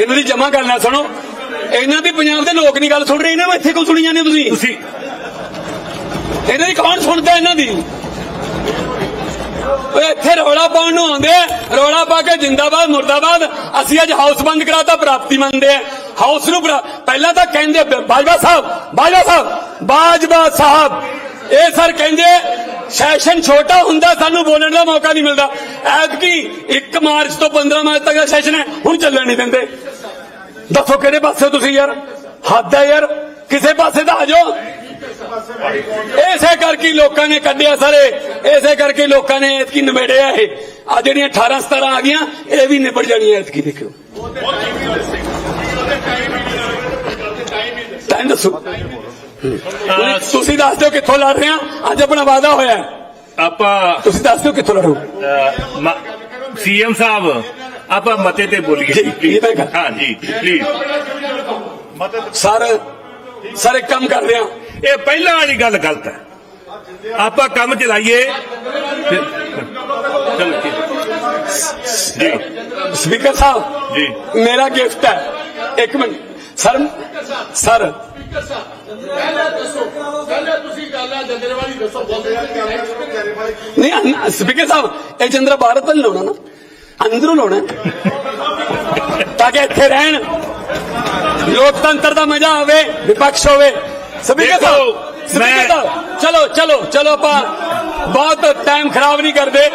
ਇਹਨਾਂ ਦੀ ਜਮਾ ਗੱਲ ਨਾ ਸੁਣੋ। ਇਹਨਾਂ ਦੀ ਪੰਜਾਬ ਦੇ ਲੋਕ ਨਹੀਂ ਗੱਲ ਸੁਣ ਰਹੇ ਇਹਨਾਂ ਨੂੰ ਇੱਥੇ ਕਿਉਂ ਸੁਣੀ ਜਾਂਦੇ ਤੁਸੀਂ? ਤੁਸੀਂ ਇਹਨਾਂ ਦੀ ਕੌਣ ਸੁਣਦਾ ਇਹਨਾਂ ਦੀ? ਓਏ ਇੱਥੇ ਰੌਲਾ ਪਾਉਣ ਨੂੰ ਆਉਂਦੇ ਰੌਲਾ ਪਾ ਕੇ ਜਿੰਦਾਬਾਦ ਮੁਰਦਾਬਾਦ। ਅਸੀਂ ਅੱਜ ਹਾਊਸ ਬੰਦ ਕਰਾਤਾ ਪ੍ਰਾਪਤੀ ਮੰਨਦੇ ਆ। ਹਾਊਸ ਨੂੰ ਪਹਿਲਾਂ ਤਾਂ ਕਹਿੰਦੇ ਬਾਜਵਾ ਸਾਹਿਬ ਬਾਜਵਾ ਸਾਹਿਬ ਬਾਜਵਾ ਸਾਹਿਬ। ਇਹ ਸਰ ਕਹਿੰਦੇ ਸੈਸ਼ਨ ਛੋਟਾ ਹੁੰਦਾ ਸਾਨੂੰ ਬੋਲਣ ਦਾ ਮੌਕਾ ਨਹੀਂ ਮਿਲਦਾ। ਐਤਕੀ 1 ਮਾਰਚ ਤੋਂ 15 ਮਾਰਚ ਤੱਕ ਦਾ ਸੈਸ਼ਨ ਹੈ ਹੁਣ ਚੱਲਣ ਨਹੀਂ ਦਿੰਦੇ। ਦੱਸੋ ਕਿਹੜੇ ਪਾਸੇ ਤੁਸੀਂ ਯਾਰ ਹੱਦ ਹੈ ਯਾਰ ਕਿਸੇ ਪਾਸੇ ਤਾਂ ਆ ਜਾਓ। ਇਸੇ ਕਰਕੇ ਲੋਕਾਂ ਨੇ ਕੱਢਿਆ ਸਾਰੇ ਇਸੇ ਕਰਕੇ ਲੋਕਾਂ ਨੇ ਐਤਕੀ ਨਿਬੇੜਿਆ ਇਹ। ਆ ਜਿਹੜੀਆਂ 18 17 ਆ ਗਈਆਂ ਇਹ ਵੀ ਨਿਬੜ ਜਾਣੀਆਂ ਐਤਕੀ ਦੇਖਿਓ। ਟਾਈਮ ਦੱਸੋ। ਤੁਸੀਂ ਦੱਸ ਦਿਓ ਕਿੱਥੋਂ ਲੜ ਰਹੇ ਆ? ਅੱਜ ਆਪਣਾ ਵਾਅਦਾ ਹੋਇਆ। ਆਪਾਂ ਤੁਸੀਂ ਦੱਸ ਦਿਓ ਕਿੱਥੋਂ ਲੜੋ। ਸੀਐਮ ਸਾਹਿਬ ਆਪਾਂ ਮਤੇ ਤੇ ਬੋਲੀਏ ਜੀ, ਇਹ ਮੈਂ ਕਰ- ਹਾਂ ਜੀ ਪਲੀਜ਼ ਸਰ ਸਰ ਇੱਕ ਕੰਮ ਕਰਦੇ ਆ ਇਹ ਪਹਿਲਾਂ ਵਾਲੀ ਗੱਲ ਗਲਤ ਹੈ ਆਪਾਂ ਕੰਮ ਚਲਾਈਏ ਫਿਰ- ਚਲੋ ਜੀ ਜੀ ਸਪੀਕਰ ਸਾਹਿਬ ਜੀ ਮੇਰਾ ਗਿਫਟ ਹੈ ਇੱਕ ਮਿੰਟ ਸਰ ਸਰ ਨਹੀਂ ਸਪੀਕਰ ਸਾਹਿਬ ਇਹ ਚੰਦਰਾ ਭਾਰਤ ਤੋਂ ਲਾਉਣਾ ਨਾ ਅੰਦਰੋਂ ਲਾਉਣਾ। ਤਾਂ ਕਿ ਇੱਥੇ ਰਹਿਣ। ਲੋਕਤੰਤਰ ਦਾ ਮਜ਼ਾ ਆਵੇ ਵਿਪਕਸ਼ ਹੋਵੇ। ਸਪੀਕਰ ਸਾਹਿਬ ਸਪੀਕਰ ਸਾਹਿਬ ਚਲੋ ਚਲੋ ਚਲੋ ਆਪਾਂ ਬਹੁਤ ਟਾਈਮ ਖਰਾਬ ਨਹੀਂ ਕਰਦੇ।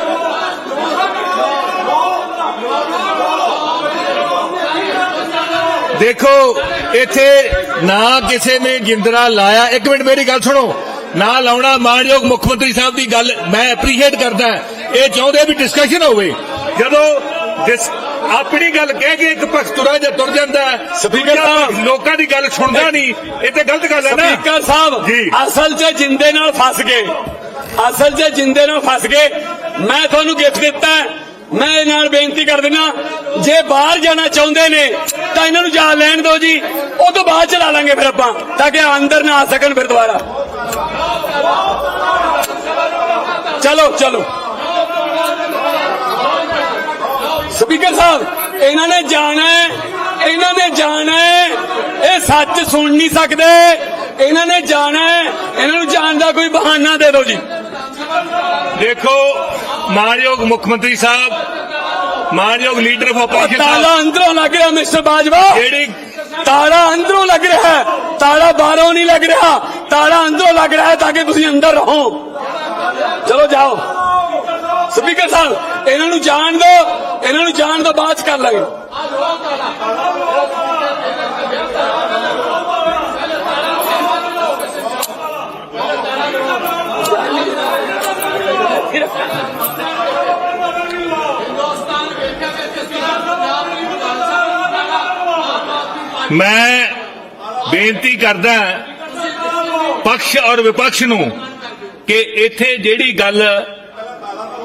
ਦੇਖੋ ਇੱਥੇ ਨਾ ਕਿਸੇ ਨੇ ਜਿੰਦਰਾ ਲਾਇਆ। ਇੱਕ ਮਿੰਟ ਮੇਰੀ ਗੱਲ ਸੁਣੋ। ਨਾ ਲਾਉਣਾ ਮਾਨਯੋਗ ਮੁੱਖ ਮੰਤਰੀ ਸਾਹਿਬ ਦੀ ਗੱਲ ਮੈਂ ਐਪਰੀਸ਼ੀਏਟ ਕਰਦਾ। ਇਹ ਚਾਹੁੰਦੇ ਵੀ ਡਿਸਕਸ਼ਨ ਹੋਵੇ। ਜਦੋਂ ਆਪਣੀ ਗੱਲ ਕਹਿ ਕੇ ਇੱਕ ਪੱਖ ਤੁਰਾ ਜਾਂ ਤੁਰ ਜਾਂਦਾ Speaker ਸਾਹਿਬ। ਲੋਕਾਂ ਦੀ ਗੱਲ ਸੁਣਦਾ ਨਹੀਂ। ਇਹ ਤੇ ਗਲਤ ਗੱਲ ਹੈ ਨਾ। ਸਪੀਕਰ ਸਾਹਿਬ। ਅਸਲ 'ਚ ਜਿੰਦੇ ਨਾਲ ਫਸ ਗਏ। ਅਸਲ 'ਚ ਜਿੰਦੇ ਨਾਲ ਫਸ ਗਏ। ਮੈਂ ਤੁਹਾਨੂੰ ਗਿਫਟ ਦਿੱਤਾ। ਮੈਂ ਇਹ ਨਾਲ ਬੇਨਤੀ ਕਰ ਦਿੰਦਾ ਜੇ ਬਾਹਰ ਜਾਣਾ ਚਾਹੁੰਦੇ ਨੇ ਤਾਂ ਇਹਨਾਂ ਨੂੰ ਜਾ ਲੈਣ ਦਿਓ ਜੀ। ਉਹ ਤੋਂ ਬਾਅਦ ਚਲਾ ਲਾਂਗੇ ਫਿਰ ਆਪਾਂ ਤਾਂ ਕਿ ਅੰਦਰ ਨਾ ਆ ਸਕਣ ਫਿਰ ਦੁਬਾਰਾ। ਚਲੋ ਚਲੋ। ਸਪੀਕਰ ਸਾਹਿਬ ਇਹਨਾਂ ਨੇ ਜਾਣਾ ਹੈ ਇਹਨਾਂ ਨੇ ਜਾਣਾ ਹੈ। ਇਹ ਸੱਚ ਸੁਣ ਨਹੀਂ ਸਕਦੇ। ਇਹਨਾਂ ਨੇ ਜਾਣਾ ਹੈ ਇਹਨਾਂ ਨੂੰ ਜਾਣ ਦਾ ਕੋਈ ਬਹਾਨਾ ਦੇ ਦਿਓ ਜੀ। ਦੇਖੋ ਮਾਨਯੋਗ ਮੁੱਖ ਮੰਤਰੀ ਸਾਹਿਬ ਮਾਨਯੋਗ ਲੀਡਰ ਆਫ ਆਪੋਜੀਸ਼ਨ ਤਾਲਾ ਅੰਦਰੋਂ ਲੱਗ ਰਿਹਾ ਮਿਸਟਰ ਬਾਜਵਾ। ਜਿਹੜੀ ਤਾਲਾ ਅੰਦਰੋਂ ਲੱਗ ਰਿਹਾ। ਹੈ ਤਾਲਾ ਬਾਹਰੋਂ ਨਹੀਂ ਲੱਗ ਰਿਹਾ। ਤਾਲਾ ਅੰਦਰੋਂ ਲੱਗ ਰਿਹਾ ਹੈ ਤਾਂ ਕਿ ਤੁਸੀਂ ਅੰਦਰ ਰਹੋ। ਚਲੋ ਜਾਓ। ਸਪੀਕਰ ਸਾਹਿਬ ਇਹਨਾਂ ਨੂੰ ਜਾਣ ਦਿਓ। ਇਹਨਾਂ ਨੂੰ ਜਾਣ ਤੋਂ ਬਾਅਦ 'ਚ ਕਰ ਲਾਂਗੇ। ਮੈਂ ਬੇਨਤੀ ਕਰਦਾ ਪਕਸ਼ ਔਰ ਵਿਪਕਸ਼ ਨੂੰ ਕਿ ਇੱਥੇ ਜਿਹੜੀ ਗੱਲ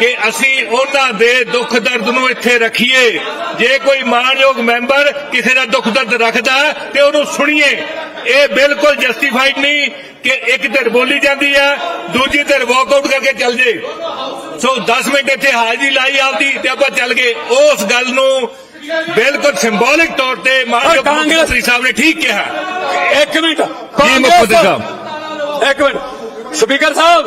ਕਿ ਅਸੀਂ ਉਹਨਾਂ ਦੇ ਦੁੱਖ ਦਰਦ ਨੂੰ ਇੱਥੇ ਰੱਖੀਏ। ਜੇ ਕੋਈ ਮਾਨਯੋਗ ਮੈਂਬਰ ਕਿਸੇ ਦਾ ਦੁੱਖ ਦਰਦ ਰੱਖਦਾ ਤੇ ਉਹਨੂੰ ਸੁਣੀਏ। ਇਹ ਬਿਲਕੁਲ ਜਸਟੀਫਾਈਡ ਨਹੀਂ ਕਿ ਇੱਕ ਧਿਰ ਬੋਲੀ ਜਾਂਦੀ ਹੈ ਦੂਜੀ ਧਿਰ ਵਾਕਆਊਟ ਕਰਕੇ ਚੱਲ ਜੇ। ਸੋ 10 ਮਿੰਟ ਇੱਥੇ ਹਾਜ਼ਰੀ ਲਾਈ ਆਪਦੀ ਤੇ ਆਪਾਂ ਚੱਲ ਗਏ। ਉਸ ਗੱਲ ਨੂੰ ਬਿਲਕੁਲ ਸਿੰਬੋਲਿਕ ਤੌਰ ਤੇ ਮਾਨਯੋਗ ਕਾਂਗਰਸ- ਸਾਹਿਬ ਨੇ ਠੀਕ ਕਿਹਾ। ਇੱਕ ਮਿੰਟ ਜੀ ਸਾਹਿਬ? ਇੱਕ ਮਿੰਟ। ਸਪੀਕਰ ਸਾਹਿਬ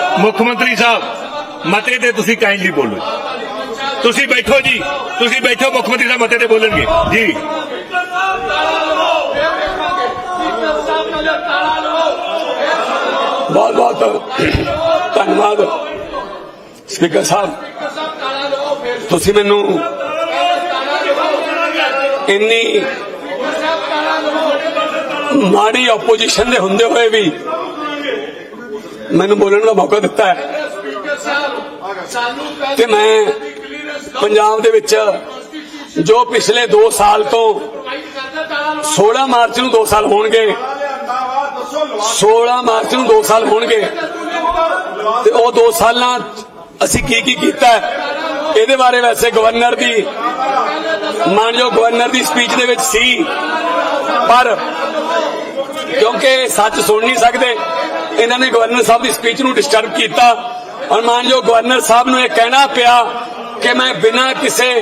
ਮੁੱਖ ਮੰਤਰੀ ਸਾਹਿਬ, ਮਤੇ ਤੇ ਤੁਸੀਂ ਕਾਇੰਡਲੀ ਬੋਲੋ। ਤੁਸੀਂ ਬੈਠੋ ਜੀ, ਤੁਸੀਂ ਬੈਠੋ, ਮੁੱਖ ਮੰਤਰੀ ਸਾਹਿਬ ਮਤੇ ਤੇ ਬੋਲਣਗੇ। ਜੀ। ਬਹੁਤ ਬਹੁਤ ਧੰਨਵਾਦ। ਸਪੀਕਰ ਸਾਹਿਬ, ਤੁਸੀਂ ਮੈਨੂੰ ਇੰਨੀ ਮਾੜੀ ਆਪੋਜੀਸ਼ਨ ਦੇ ਹੁੰਦੇ ਹੋਏ ਵੀ ਮੈਨੂੰ ਬੋਲਣ ਦਾ ਮੌਕਾ ਦਿੱਤਾ ਹੈ। ਤੇ ਮੈਂ ਪੰਜਾਬ ਦੇ ਵਿੱਚ ਜੋ ਪਿਛਲੇ 2 ਸਾਲ ਤੋਂ 16 ਮਾਰਚ ਨੂੰ 2 ਸਾਲ ਹੋਣਗੇ 16 ਮਾਰਚ ਨੂੰ 2 ਸਾਲ ਹੋਣਗੇ, ਤੇ ਉਹ 2 ਸਾਲਾਂ ਅਸੀਂ ਕੀ ਕੀ ਕੀਤਾ ਇਹਦੇ ਬਾਰੇ ਵੈਸੇ ਗਵਰਨਰ ਦੀ ਮਾਨਯੋਗ ਗਵਰਨਰ ਦੀ ਸਪੀਚ ਦੇ ਵਿੱਚ ਸੀ, ਪਰ ਕਿਉਂਕਿ ਸੱਚ ਸੁਣ ਨਹੀਂ ਸਕਦੇ ਇਹਨਾਂ ਨੇ ਗਵਰਨਰ ਸਾਹਿਬ ਦੀ ਸਪੀਚ ਨੂੰ ਡਿਸਟਰਬ ਕੀਤਾ। ਔਰ ਮਾਨਯੋਗ ਗਵਰਨਰ ਸਾਹਿਬ ਨੂੰ ਇਹ ਕਹਿਣਾ ਪਿਆ ਕਿ ਮੈਂ ਬਿਨਾਂ ਕਿਸੇ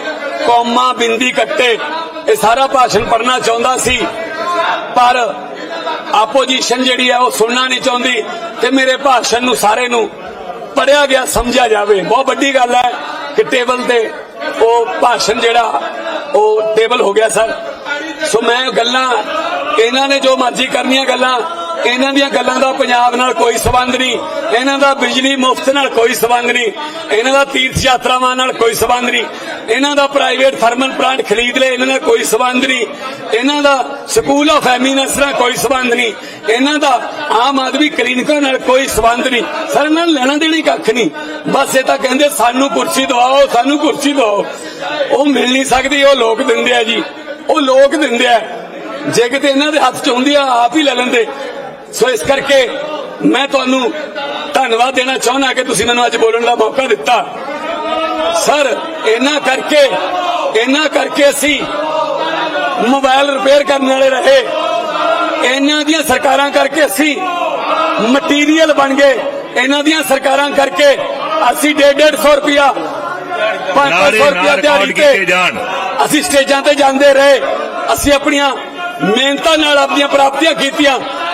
ਕੌਮਾ ਬਿੰਦੀ ਕੱਟੇ ਇਹ ਸਾਰਾ ਭਾਸ਼ਣ ਪੜਨਾ ਚਾਹੁੰਦਾ ਸੀ, ਪਰ ਆਪੋਜੀਸ਼ਨ ਜਿਹੜੀ ਹੈ ਉਹ ਸੁਣਨਾ ਨਹੀਂ ਚਾਹੁੰਦੀ ਤੇ ਮੇਰੇ ਭਾਸ਼ਣ ਨੂੰ ਸਾਰੇ ਨੂੰ ਪੜਿਆ ਗਿਆ, ਸਮਝਿਆ ਜਾਵੇ। ਬਹੁਤ ਵੱਡੀ ਗੱਲ ਹੈ ਕਿ ਟੇਬਲ ਤੇ ਉਹ ਭਾਸ਼ਣ ਜਿਹੜਾ, ਉਹ ਟੇਬਲ ਹੋ ਗਿਆ ਸਰ ਸੋ ਮੈਂ ਗੱਲਾਂ, ਇਹਨਾਂ ਨੇ ਜੋ ਮਰਜ਼ੀ ਕਰਨੀਆਂ ਗੱਲਾਂ ਇਹਨਾਂ ਦੀਆਂ ਗੱਲਾਂ ਦਾ ਪੰਜਾਬ ਨਾਲ ਕੋਈ ਸਬੰਧ ਨਹੀਂ, ਇਹਨਾਂ ਦਾ ਬਿਜਲੀ ਮੁਫਤ ਨਾਲ ਕੋਈ ਸਬੰਧ ਨਹੀਂ, ਇਹਨਾਂ ਦਾ ਤੀਰਥ ਯਾਤਰਾਵਾਂ ਨਾਲ ਕੋਈ ਸਬੰਧ ਨਹੀਂ, ਇਹਨਾਂ ਦਾ ਪ੍ਰਾਈਵੇਟ ਥਰਮਲ ਪਲਾਂਟ ਖਰੀਦ ਲਏ, ਇਹਨਾਂ ਨਾਲ ਕੋਈ ਸਬੰਧ ਨਹੀਂ, ਇਹਨਾਂ ਦਾ ਸਕੂਲ ਆਫ ਐਮੀਨੈਂਸ ਨਾਲ ਕੋਈ ਸਬੰਧ ਨਹੀਂ, ਇਹਨਾਂ ਦਾ ਆਮ ਆਦਮੀ ਕਲੀਨਿਕਾਂ ਨਾਲ ਕੋਈ ਸਬੰਧ ਨਹੀਂ, ਸਰ, ਇਹਨਾਂ ਨੂੰ ਲੈਣਾ ਦੇਣੀ ਕੱਖ ਨਹੀਂ, ਬਸ ਇਹ ਤਾਂ ਕਹਿੰਦੇ ਸਾਨੂੰ ਕੁਰਸੀ ਦਵਾਓ, ਸਾਨੂੰ ਕੁਰਸੀ ਦਵਾਓ, ਉਹ ਮਿਲ ਨਹੀਂ ਸਕਦੀ, ਉਹ ਲੋਕ ਦਿੰਦੇ ਆ ਜੀ, ਉਹ ਲੋਕ ਦਿੰਦੇ ਆ, ਜੇ ਕਿਤੇ ਇਹਨਾਂ ਦੇ ਹੱਥ ਚ ਹੁੰਦੀ ਆ, ਆਪ ਹੀ ਲੈ ਲੈਂਦੇ ਸੋ ਇਸ ਕਰਕੇ ਮੈਂ ਤੁਹਾਨੂੰ ਧੰਨਵਾਦ ਦੇਣਾ ਚਾਹੁੰਦਾ ਕਿ ਤੁਸੀਂ ਮੈਨੂੰ ਅੱਜ ਬੋਲਣ ਦਾ ਮੌਕਾ ਦਿੱਤਾ। ਸਰ ਇਹਨਾਂ ਕਰਕੇ ਇਹਨਾਂ ਕਰਕੇ ਅਸੀਂ ਮੋਬਾਈਲ ਰਿਪੇਅਰ ਕਰਨ ਵਾਲੇ ਰਹੇ। ਇਹਨਾਂ ਦੀਆਂ ਸਰਕਾਰਾਂ ਕਰਕੇ ਅਸੀਂ ਮਟੀਰੀਅਲ ਬਣ ਗਏ। ਇਹਨਾਂ ਦੀਆਂ ਸਰਕਾਰਾਂ ਕਰਕੇ ਅਸੀਂ 150 ਰੁਪਿਆ 500 ਨਾਰੇ ਰੁਪਿਆ ਦਿਹਾੜੀ ਤੇ ਅਸੀਂ ਸਟੇਜਾਂ ਤੇ ਜਾਂਦੇ ਰਹੇ। ਅਸੀਂ ਆਪਣੀਆਂ ਮਿਹਨਤਾਂ ਨਾਲ ਆਪਣੀਆਂ ਪ੍ਰਾਪਤੀਆਂ ਕੀਤੀਆਂ।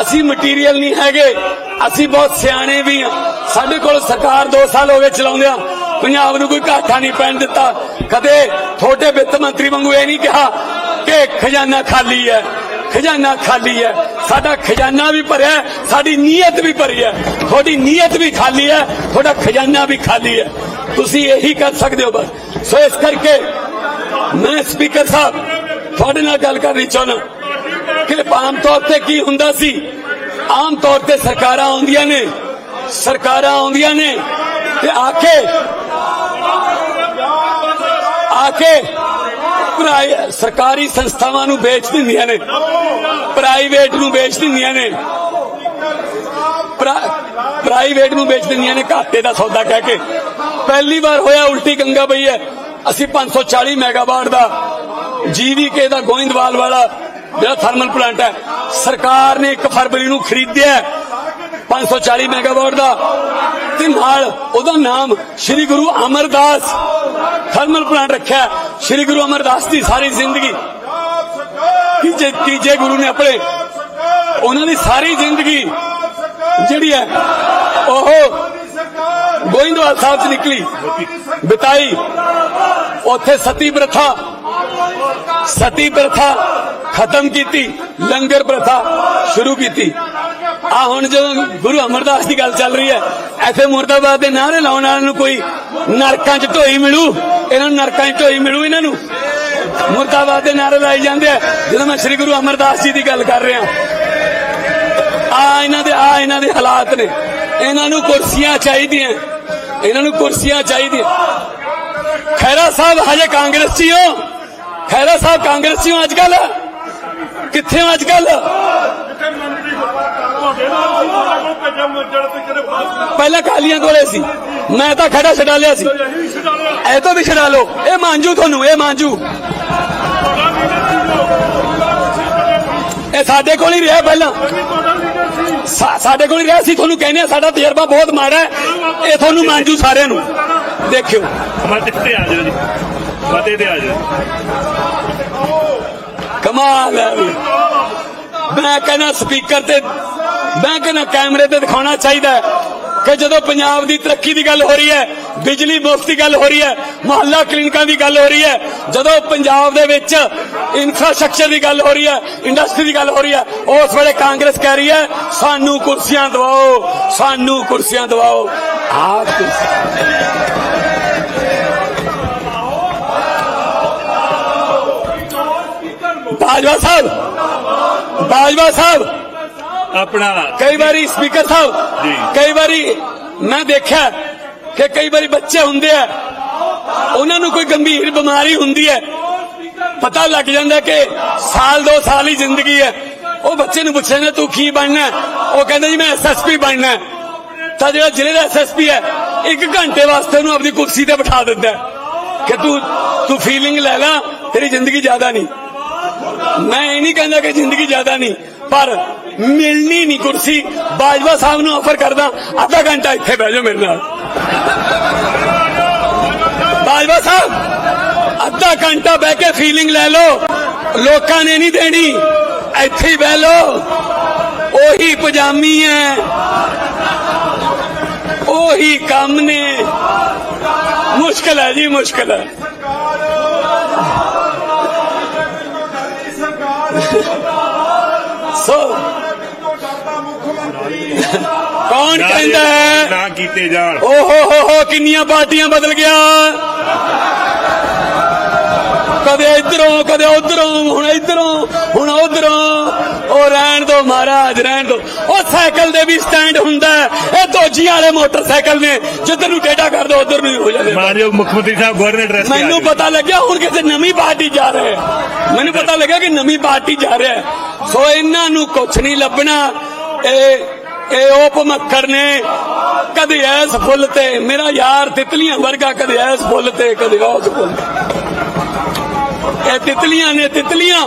ਅਸੀਂ ਮਟੀਰੀਅਲ ਨਹੀਂ ਹੈਗੇ। ਅਸੀਂ ਬਹੁਤ ਸਿਆਣੇ ਵੀ ਹਾਂ। ਸਾਡੇ ਕੋਲ ਸਰਕਾਰ 2 ਸਾਲ ਹੋ ਗਏ ਚਲਾਉਂਦਿਆਂ। ਪੰਜਾਬ ਨੂੰ ਕੋਈ ਘਾਟਾ ਨਹੀਂ ਪੈਣ ਦਿੱਤਾ। ਕਦੇ ਤੁਹਾਡੇ ਵਿੱਤ ਮੰਤਰੀ ਵਾਂਗੂ ਇਹ ਨਹੀਂ ਕਿਹਾ ਕਿ ਖਜ਼ਾਨਾ ਖਾਲੀ ਹੈ। ਖਜ਼ਾਨਾ ਖਾਲੀ ਹੈ। ਸਾਡਾ ਖਜ਼ਾਨਾ ਵੀ ਭਰਿਆ ਸਾਡੀ ਨੀਅਤ ਵੀ ਭਰੀ ਹੈ। ਤੁਹਾਡੀ ਨੀਅਤ ਵੀ ਖਾਲੀ ਹੈ। ਤੁਹਾਡਾ ਖਜ਼ਾਨਾ ਵੀ ਖਾਲੀ ਹੈ। ਤੁਸੀਂ ਇਹੀ ਕਰ ਸਕਦੇ ਹੋ ਬਸ। ਸੋ ਇਸ ਕਰਕੇ ਮੈਂ ਸਪੀਕਰ ਸਾਹਿਬ, ਤੁਹਾਡੇ ਨਾਲ ਗੱਲ ਕਰਨੀ ਚਾਹੁੰਦਾ। ਕਿ ਆਮ ਤੌਰ ਤੇ ਕੀ ਹੁੰਦਾ ਸੀ? ਆਮ ਤੌਰ ਤੇ ਸਰਕਾਰਾਂ ਆਉਂਦੀਆਂ ਨੇ। ਸਰਕਾਰਾਂ ਆਉਂਦੀਆਂ ਨੇ ਤੇ ਆ ਕੇ ਆ ਕੇ ਸਰਕਾਰੀ ਸੰਸਥਾਵਾਂ ਨੂੰ ਵੇਚ ਦਿੰਦੀਆਂ ਨੇ। ਪ੍ਰਾਈਵੇਟ ਨੂੰ ਵੇਚ ਦਿੰਦੀਆਂ ਨੇ। ਪ੍ਰਾਈਵੇਟ ਨੂੰ ਵੇਚ ਦਿੰਦੀਆਂ ਨੇ, ਘਾਟੇ ਦਾ ਸੌਦਾ ਕਹਿ ਕੇ। ਪਹਿਲੀ ਵਾਰ ਹੋਇਆ ਉਲਟੀ ਗੰਗਾ ਪਈ ਹੈ। ਅਸੀਂ 540 ਮੈਗਾਵਾਟ ਦਾ ਜੀਵੀਕੇ ਦਾ ਗੋਇੰਦਵਾਲ ਵਾਲਾ ਜਿਹੜਾ ਥਰਮਲ ਪਲਾਂਟ ਹੈ, ਸਰਕਾਰ ਨੇ 1 ਫਰਵਰੀ ਨੂੰ ਖਰੀਦਿਆ ਹੈ 540 ਮੈਗਾਵਾਟ ਦਾ। ਤੇ ਨਾਲ ਉਹਦਾ ਨਾਮ ਸ੍ਰੀ ਗੁਰੂ ਅਮਰਦਾਸ ਥਰਮਲ ਪਲਾਂਟ ਰੱਖਿਆ ਸ੍ਰੀ ਗੁਰੂ ਅਮਰਦਾਸ ਦੀ ਸਾਰੀ ਜ਼ਿੰਦਗੀ। ਤੀਜੇ ਤੀਜੇ ਗੁਰੂ ਨੇ ਆਪਣੇ ਉਹਨਾਂ ਦੀ ਸਾਰੀ ਜ਼ਿੰਦਗੀ ਜਿਹੜੀ ਹੈ, ਉਹ ਗੋਇੰਦਵਾਲ ਸਾਹਿਬ ਚ ਨਿਕਲੀ। ਬਿਤਾਈ। ਉੱਥੇ ਸਤੀ ਪ੍ਰਥਾ ਸਤੀ ਪ੍ਰਥਾ ਖਤਮ ਕੀਤੀ, ਲੰਗਰ ਪ੍ਰਥਾ ਸ਼ੁਰੂ ਕੀਤੀ। ਆ ਹੁਣ ਜਦੋਂ ਗੁਰੂ ਅਮਰਦਾਸ ਦੀ ਗੱਲ ਚੱਲ ਰਹੀ ਹੈ, ਇੱਥੇ ਮੁਰਦਾਬਾਦ ਦੇ ਨਾਰੇ ਲਾਉਣ ਵਾਲਿਆਂ ਨੂੰ ਕੋਈ ਨਰਕਾਂ 'ਚ ਢੋਈ ਮਿਲੂ? ਇਹਨਾਂ ਨੂੰ ਨਰਕਾਂ 'ਚ ਢੋਈ ਮਿਲੂ ਇਹਨਾਂ ਨੂੰ? ਮੁਰਦਾਬਾਦ ਦੇ ਨਾਰੇ ਲਾਏ ਜਾਂਦੇ ਆ। ਜਦੋਂ ਮੈਂ ਸ੍ਰੀ ਗੁਰੂ ਅਮਰਦਾਸ ਜੀ ਦੀ ਗੱਲ ਕਰ ਰਿਹਾ, ਆ ਇਹਨਾਂ ਦੇ ਆ ਇਹਨਾਂ ਦੇ ਹਾਲਾਤ ਨੇ। ਇਹਨਾਂ ਨੂੰ ਕੁਰਸੀਆਂ ਚਾਹੀਦੀਆਂ। ਇਹਨਾਂ ਨੂੰ ਕੁਰਸੀਆਂ ਚਾਹੀਦੀਆਂ। ਖੈਰਾ ਸਾਹਿਬ, ਹਜੇ ਕਾਂਗਰਸੀ ਹੋ? ਖੈਰਾ ਸਾਹਿਬ ਕਾਂਗਰਸੀ ਹੋ ਅੱਜ ਕੱਲ ਕਿੱਥੇ ਹੋ ਅੱਜ ਕੱਲ ਪਹਿਲਾਂ ਕਾਲੀਆਂ ਕੋਲੇ ਸੀ। ਮੈਂ ਤਾਂ ਖੜਾ ਛਡਾ ਲਿਆ ਸੀ। ਇਹ ਤੋਂ ਵੀ ਛਡਾ ਲਓ। ਇਹ ਮਾਂਜੂ ਤੁਹਾਨੂੰ ਇਹ ਮਾਂਜੂ। ਇਹ ਸਾਡੇ ਕੋਲ ਹੀ ਰਿਹਾ ਪਹਿਲਾਂ। ਸਾਡੇ ਕੋਲ ਹੀ ਰਿਹਾ ਸੀ ਤੁਹਾਨੂੰ ਕਹਿੰਦੇ ਆ ਸਾਡਾ ਤਜਰਬਾ ਬਹੁਤ ਮਾੜਾ ਹੈ। ਇਹ ਤੁਹਾਨੂੰ ਮਾਂਜੂ ਸਾਰਿਆਂ ਨੂੰ। ਦੇਖਿਓ। ਮਤੇ ਤੇ ਆ ਜਾਓ ਜੀ। ਮਤੇ ਤੇ ਆ ਜਾਓ। ਕਮਾਲ ਹੈ ਵੀ। ਮੈਂ ਕਹਿੰਦਾ ਸਪੀਕਰ ਤੇ, ਮੈਂ ਕਹਿੰਦਾ ਕੈਮਰੇ ਤੇ ਦਿਖਾਉਣਾ ਚਾਹੀਦਾ ਕਿ ਜਦੋਂ ਪੰਜਾਬ ਦੀ ਤਰੱਕੀ ਦੀ ਗੱਲ ਹੋ ਰਹੀ ਹੈ, ਬਿਜਲੀ ਮੁਫਤ ਦੀ ਗੱਲ ਹੋ ਰਹੀ ਹੈ, ਮੁਹੱਲਾ ਕਲੀਨਿਕਾਂ ਦੀ ਗੱਲ ਹੋ ਰਹੀ ਹੈ, ਜਦੋਂ ਪੰਜਾਬ ਦੇ ਵਿੱਚ ਇਨਫਰਾਸਟ੍ਰਕਚਰ ਦੀ ਗੱਲ ਹੋ ਰਹੀ ਹੈ ਇੰਡਸਟਰੀ ਦੀ ਗੱਲ ਹੋ ਰਹੀ ਹੈ, ਉਸ ਵੇਲੇ ਕਾਂਗਰਸ ਕਹਿ ਰਹੀ ਹੈ, ਸਾਨੂੰ ਕੁਰਸੀਆਂ ਦਿਵਾਓ, ਸਾਨੂੰ ਕੁਰਸੀਆਂ ਦਿਵਾਓ। ਆਹ ਕੁਰਸੀ ਬਾਜਵਾ ਸਾਹਿਬ ਬਾਜਵਾ ਸਾਹਿਬ ਆਪਣਾ ਕਈ ਵਾਰੀ ਸਪੀਕਰ ਸਾਹਿਬ ਜੀ। ਕਈ ਵਾਰੀ ਮੈਂ ਦੇਖਿਆ ਕਿ ਕਈ ਵਾਰੀ ਬੱਚੇ ਹੁੰਦੇ ਆ ਉਹਨਾਂ ਨੂੰ ਕੋਈ ਗੰਭੀਰ ਬਿਮਾਰੀ ਹੁੰਦੀ ਹੈ ਪਤਾ ਲੱਗ ਜਾਂਦਾ ਕਿ ਸਾਲ ਦੋ ਸਾਲ ਹੀ ਜ਼ਿੰਦਗੀ ਹੈ ਉਹ ਬੱਚੇ ਨੂੰ ਪੁੱਛਦੇ ਨੇ ਤੂੰ ਕੀ ਬਣਨਾ? ਉਹ ਕਹਿੰਦਾ ਜੀ ਮੈਂ ਐਸਐਸਪੀ ਬਣਨਾ। ਤਾਂ ਜਿਹੜਾ ਜ਼ਿਲ੍ਹੇ ਦਾ ਐਸਐਸਪੀ ਹੈ ਇੱਕ ਘੰਟੇ ਵਾਸਤੇ ਉਹਨੂੰ ਆਪਣੀ ਕੁਰਸੀ ਤੇ ਬਿਠਾ ਦਿੰਦਾ ਕਿ ਤੂੰ ਤੂੰ ਫੀਲਿੰਗ ਲੈ ਲੈ ਤੇਰੀ ਜ਼ਿੰਦਗੀ ਜ਼ਿਆਦਾ ਨਹੀਂ ਮੈਂ ਇਹ ਨਹੀਂ ਕਹਿੰਦਾ ਕਿ ਜ਼ਿੰਦਗੀ ਜ਼ਿਆਦਾ ਨਹੀਂ, ਪਰ ਮਿਲਣੀ ਨਹੀਂ ਕੁਰਸੀ। ਬਾਜਵਾ ਸਾਹਿਬ ਨੂੰ ਆਫਰ ਕਰਦਾ, ਅੱਧਾ ਘੰਟਾ ਇੱਥੇ ਬਹਿ ਜਾਓ ਮੇਰੇ ਨਾਲ। ਬਾਜਵਾ ਸਾਹਿਬ, ਅੱਧਾ ਘੰਟਾ ਬਹਿ ਕੇ ਫੀਲਿੰਗ ਲੈ ਲਓ। ਲੋਕਾਂ ਨੇ ਨਹੀਂ ਦੇਣੀ, ਇੱਥੇ ਹੀ ਬਹਿ ਲਓ। ਉਹੀ ਪਜਾਮੀ ਹੈ ਉਹੀ ਕੰਮ ਨੇ। ਮੁਸ਼ਕਲ ਹੈ ਜੀ, ਮੁਸ਼ਕਲ ਹੈ। ਸੋ ਕੌਣ ਕਹਿੰਦਾ ਹੈ? ਨਾ ਕੀਤੇ ਜਾਣ। ਓ ਹੋ ਹੋ ਹੋ ਕਿੰਨੀਆਂ ਪਾਰਟੀਆਂ ਬਦਲ ਗਿਆ? ਕਦੇ ਇਧਰੋਂ ਕਦੇ ਉਧਰੋਂ ਹੁਣ ਇਧਰੋਂ ਹੁਣ ਉਧਰੋਂ। ਉਹ ਰਹਿਣ ਦੋ ਮਹਾਰਾਜ ਰਹਿਣ ਦੋ ਉਹ ਸਾਈਕਲ ਦੇ ਵੀ ਸਟੈਂਡ ਹੁੰਦਾ ਹੈ। ਇਹ ਦੋਜੀਆਂ ਵਾਲੇ ਮੋਟਰਸਾਈਕਲ ਨੇ ਜਿੱਧਰ ਨੂੰ ਟੇਢਾ ਕਰ ਦੋ ਉਧਰ ਨੂੰ ਹੀ ਜਾਂਦੇ ਮਾਨਯੋਗ ਮੁੱਖ ਮੰਤਰੀ ਸਾਹਿਬ ਗਵਰਨਰ ਆ ਮੈਨੂੰ। ਪਤਾ ਲੱਗਿਆ ਹੁਣ ਕਿਸੇ ਨਵੀਂ ਪਾਰਟੀ ਜਾ ਰਹੇ। ਮੈਨੂੰ ਪਤਾ ਲੱਗਿਆ ਕਿ ਨਵੀਂ ਪਾਰਟੀ ਜਾ ਰਿਹਾ। ਸੋ ਇਹਨਾਂ ਨੂੰ ਕੁਛ ਨਹੀਂ ਲੱਭਣਾ ਇਹ ਇਹ ਉਪ ਮੱਖਰ ਨੇ ਕਦੇ ਐਸ ਫੁੱਲ ਤੇ ਮੇਰਾ ਯਾਰ ਤਿਤਲੀਆਂ ਵਰਗਾ ਕਦੇ ਐਸ ਫੁੱਲ ਤੇ ਕਦੇ ਉਸ ਫੁੱਲ ਤੇ। ਇਹ ਤਿਤਲੀਆਂ ਨੇ ਤਿਤਲੀਆਂ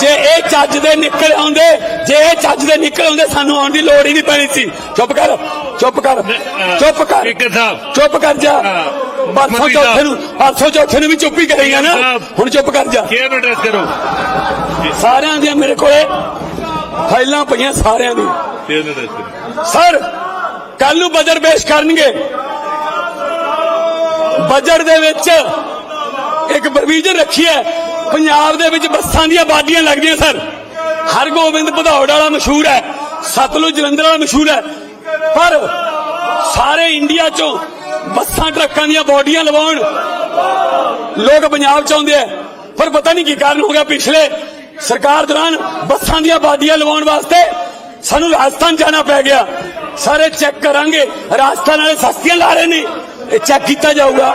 ਜੇ ਇਹ ਚੱਜ ਦੇ ਨਿਕਲ ਆਉਂਦੇ ਜੇ ਇਹ ਚੱਜ ਦੇ ਨਿਕਲ ਆਉਂਦੇ ਸਾਨੂੰ ਆਉਣ ਦੀ ਲੋੜ ਹੀ ਨਹੀਂ ਪੈਣੀ ਸੀ। ਚੁੱਪ ਕਰ ਚੁੱਪ ਕਰ ਚੁੱਪ ਕਰ ਚੁੱਪ ਕਰ ਜਾ। ਪਰਸੋਂ ਚੌਥੇ। ਨੂੰ ਪਰਸੋਂ ਚੌਥੇ ਨੂੰ ਵੀ ਚੁੱਪ ਹੀ ਕਰੇਗਾ ਨਾ। ਹੁਣ ਚੁੱਪ ਕਰ ਜਾ। ਨੂੰ ਐਡਰੈਸ ਕਰੋ। ਸਾਰਿਆਂ ਦੀਆਂ ਮੇਰੇ ਕੋਲੇ ਫਾਈਲਾਂ ਪਈਆਂ ਸਾਰਿਆਂ ਦੀ ਸਰ ਕੱਲ ਨੂੰ ਬਜਟ ਪੇਸ਼ ਕਰਨਗੇ। ਬਜਟ ਦੇ ਵਿੱਚ ਇੱਕ ਪ੍ਰੋਵੀਜ਼ਨ ਰੱਖੀ ਹੈ। ਪੰਜਾਬ ਦੇ ਵਿੱਚ ਬੱਸਾਂ ਦੀਆਂ ਬਾਡੀਆਂ ਲੱਗਦੀਆਂ, ਸਰ। ਹਰਗੋਬਿੰਦ ਭਦੌੜ ਵਾਲਾ ਮਸ਼ਹੂਰ ਹੈ, ਸਤਲੁਜ ਜਲੰਧਰ ਵਾਲਾ ਮਸ਼ਹੂਰ ਹੈ। ਪਰ ਸਾਰੇ ਇੰਡੀਆ ਚੋਂ ਬੱਸਾਂ, ਟਰੱਕਾਂ ਦੀਆਂ ਬਾਡੀਆਂ ਲਵਾਉਣ ਲੋਕ ਪੰਜਾਬ ਚ ਆਉਂਦੇ ਆ। ਪਰ ਪਤਾ ਨਹੀਂ ਕੀ ਕਾਰਨ ਹੋ ਗਿਆ ਪਿਛਲੇ ਸਰਕਾਰ ਦੌਰਾਨ ਬੱਸਾਂ ਦੀਆਂ ਬਾਡੀਆਂ ਲਵਾਉਣ ਵਾਸਤੇ ਸਾਨੂੰ ਰਾਜਸਥਾਨ ਜਾਣਾ ਪੈ ਗਿਆ। ਸਾਰੇ ਚੈੱਕ ਕਰਾਂਗੇ, ਰਾਜਸਥਾਨ ਵਾਲੇ ਸਸਤੀਆਂ ਲਾ ਰਹੇ ਨੇ, ਇਹ ਚੈੱਕ ਕੀਤਾ ਜਾਊਗਾ।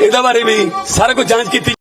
ਇਹਦੇ ਬਾਰੇ ਵੀ ਸਾਰਾ ਕੁਝ ਜਾਂਚ ਕੀਤੀ